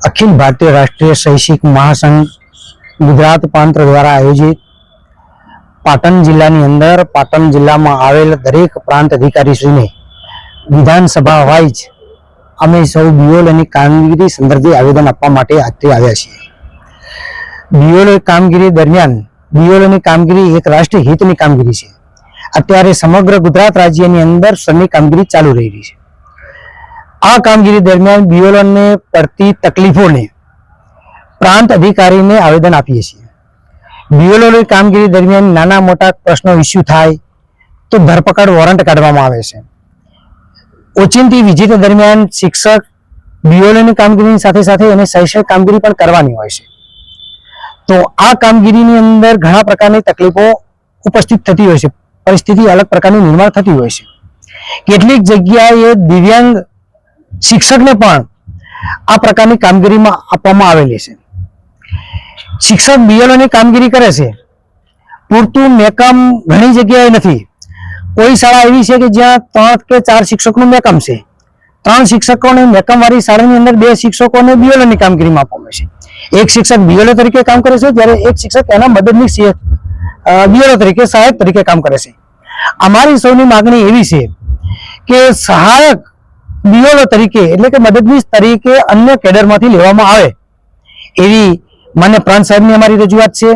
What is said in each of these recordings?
અખિલ ભારતીય રાષ્ટ્રીય શૈક્ષિક મહાસંઘ ગુજરાત પ્રાંત દ્વારા આયોજિત પાટણ જિલ્લાની અંદર પાટણ જિલ્લામાં આવેલ દરેક પ્રાંત અધિકારીશ્રીને વિધાનસભા વાઇઝ અમે સૌ બીઓલોની કામગીરી સંદર્ભે આવેદન આપવા માટે આજથી આવ્યા છીએ. બીઓલો કામગીરી દરમિયાન બીઓલોની કામગીરી એક રાષ્ટ્રીય હિતની કામગીરી છે. અત્યારે સમગ્ર ગુજરાત રાજ્યની અંદર સરની કામગીરી ચાલુ રહી રહી છે. આ કામગીરી દરમિયાન બીઓલોને પડતી તકલીફોને પ્રાંત અધિકારીને આવેદન આપીએ છીએ. બીઓલોની કામગીરી દરમિયાન નાના મોટા પ્રશ્નો ઇસ્યુ થાય તો ધરપકડ વોરંટ કાઢવામાં આવે છે. ઓચિંતી વિઝિટ દરમિયાન શિક્ષક બીઓલોની કામગીરીની સાથે સાથે એને શૈક્ષણિક કામગીરી પણ કરવાની હોય છે. તો આ કામગીરીની અંદર ઘણા પ્રકારની તકલીફો ઉપસ્થિત થતી હોય છે. પરિસ્થિતિ અલગ પ્રકારની નિર્માણ થતી હોય છે. કેટલીક જગ્યાએ દિવ્યાંગ શિક્ષકને પણ આ પ્રકારની કામગીરીમાં આપવામાં આવેલી છે. શિક્ષક બીએલઓની કામગીરી કરે છે. પૂરતું મેકમ ઘણી જગ્યાએ નથી. કોઈ શાળા એવી છે કે જ્યાં ત્રણ કે ચાર શિક્ષકનું મેકમ છે. ત્રણ શિક્ષકોને મેકમવાળી શાળાની અંદર બે શિક્ષકોને બીએલઓની કામગીરીમાં આપવામાં છે. એક શિક્ષક બીએલઓ તરીકે કામ કરે છે, જ્યારે એક શિક્ષક એના મદદની બીએલઓ તરીકે સહાયક તરીકે કામ કરે છે. અમારી સૌની માગણી એવી છે કે સહાયક બીઓલો તરીકે, એટલે કે મદદનીશ તરીકે અન્ય કેડરમાંથી લેવામાં આવે. એવી માન્ય પ્રાંત સાહેબની અમારી રજૂઆત છે.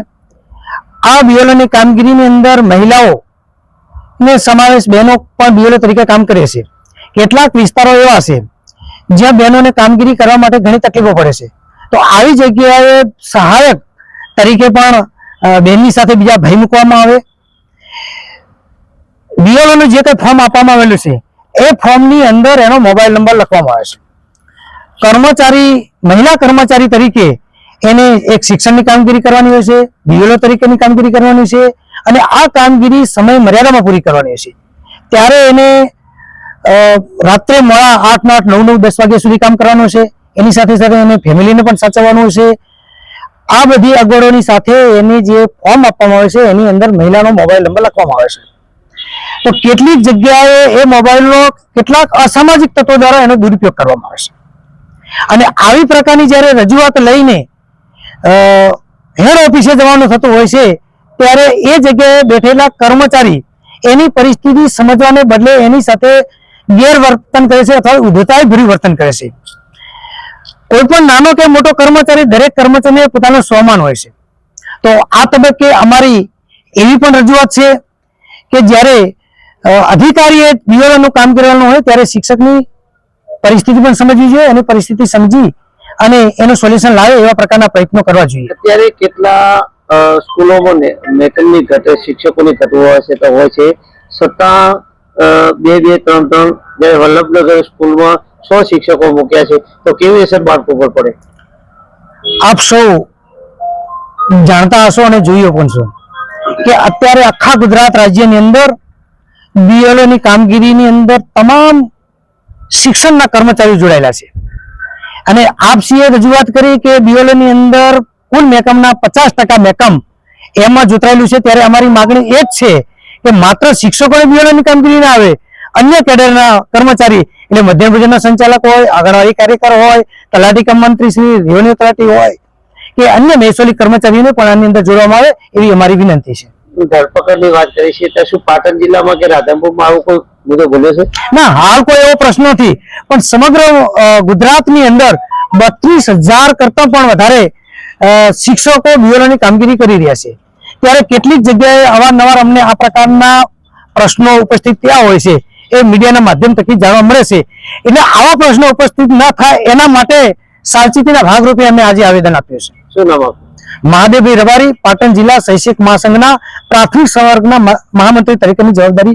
આ બીઓલોની કામગીરીની અંદર મહિલાઓ ને સમાવેશ બહેનો પણ બીઓલો તરીકે કામ કરે છે. કેટલાક વિસ્તારો એવા છે, જ્યાં બહેનોને કામગીરી કરવા માટે ઘણી તકલીફો પડે છે. તો આવી જગ્યાએ સહાયક તરીકે પણ બહેનની સાથે બીજા ભાઈ મૂકવામાં આવે. બીઓલોનું જે કંઈ ફોર્મ આપવામાં આવેલું છે એ ફોર્મની અંદર એનો મોબાઈલ નંબર લખવામાં આવે છે. કર્મચારી, મહિલા કર્મચારી તરીકે એને એક શિક્ષણની કામગીરી કરવાની હોય છે, બીએલઓ તરીકેની કામગીરી કરવાની છે અને આ કામગીરી સમય મર્યાદામાં પૂરી કરવાની છે. ત્યારે એને રાત્રે મોડા આઠ આઠ, નવ નવ, દસ વાગ્યા સુધી કામ કરવાનું છે. એની સાથે સાથે એને ફેમિલીને પણ સાચવવાનું છે. આ બધી અગવડોની સાથે એની જે ફોર્મ આપવામાં આવે છે, એની અંદર મહિલાનો મોબાઈલ નંબર લખવામાં આવે છે. તો કેટલીક જગ્યાએ એ મોબાઈલનો કેટલાક અસામાજિક તત્વો દ્વારા એનો દુરુપયોગ કરવામાં આવે છે. અને આવી પ્રકારની જ્યારે રજૂઆત લઈને હેડ ઓફિસે જવાનું થતું હોય છે, ત્યારે એ જગ્યાએ બેઠેલા કર્મચારી એની પરિસ્થિતિ સમજવાને બદલે એની સાથે ગેરવર્તન કરે છે અથવા ઉદ્ધતાય ભર્યું વર્તન કરે છે. કોઈ પણ નાનો કે મોટો કર્મચારી દરેક કર્મચારીને પોતાનો સ્વમાન હોય છે. તો આ તબક્કે અમારી એવી પણ રજૂઆત છે કે જ્યારે અધિકારીએ બીઓનું કામ કરવાનું હોય ત્યારે શિક્ષકની પરિસ્થિતિ પણ સમજવી જોઈએ અને પરિસ્થિતિ સમજી અને એનું સોલ્યુશન લાવે એવા પ્રકારના પ્રયત્નો કરવા જોઈએ. અત્યારે કેટલા સ્કૂલોમાં મેકનની ઘટે શિક્ષકોની ઘટ હોય છે તો હોય છે. છતાં બે બે ત્રણ ત્રણ જ્યારે વલ્લભનગર સ્કૂલમાં સો શિક્ષકો મૂક્યા છે તો કેવી અસર બાળકો પર પડે? આપ સૌ જાણતા હશો અને જોઈએ પણ છો. કે અત્યારે આખા ગુજરાત રાજ્યની અંદર BLO ની કામગીરીની અંદર તમામ શિક્ષણના કર્મચારીઓ જોડાયેલા છે. અને આપસીએ રજૂઆત કરી કે BLO ની અંદર કુલ મેકમના પચાસ ટકા મેકમ એમાં જોતરાયેલું છે. ત્યારે અમારી માગણી એ જ છે કે માત્ર શિક્ષકોને BLO ની કામગીરી ના આવે, અન્ય કેડરના કર્મચારી એટલે મધ્યમ ભોજનના સંચાલક હોય, આંગણવાડી કાર્યકર હોય, તલાટી કમ મંત્રી શ્રી રેવન્યુ તલાટી હોય કે અન્ય મહેસૂલી કર્મચારીઓને પણ આની અંદર જોડવામાં આવે એવી અમારી વિનંતી છે. ધરપકડની વાત કરી છે તો શું પાટણ જિલ્લામાં કે રાધનપુરમાં આવો કોઈ મુદ્દો બોલ્યો છે? ના હાલ કોઈ એવો પ્રશ્ન નથી. પણ સમગ્ર ગુજરાતની અંદર બત્રીસ હજાર કરતા પણ વધારે શિક્ષકો બ્યુરોની કામગીરી કરી રહ્યા છે. ત્યારે કેટલીક જગ્યાએ અવારનવાર અમને આ પ્રકારના પ્રશ્નો ઉપસ્થિત થયા હોય છે એ મીડિયાના માધ્યમ થકી જાણવા મળે છે. એટલે આવા પ્રશ્નો ઉપસ્થિત ના થાય એના માટે સાવચેતીના ભાગરૂપે અમે આજે આવેદન આપ્યું છે. શું નામ પાટણ જિલ્લા શૈક્ષિક મહાસંઘના પ્રાથમિક સંવર્ગના મહા- મહામંત્રી તરીકેની જવાબદારી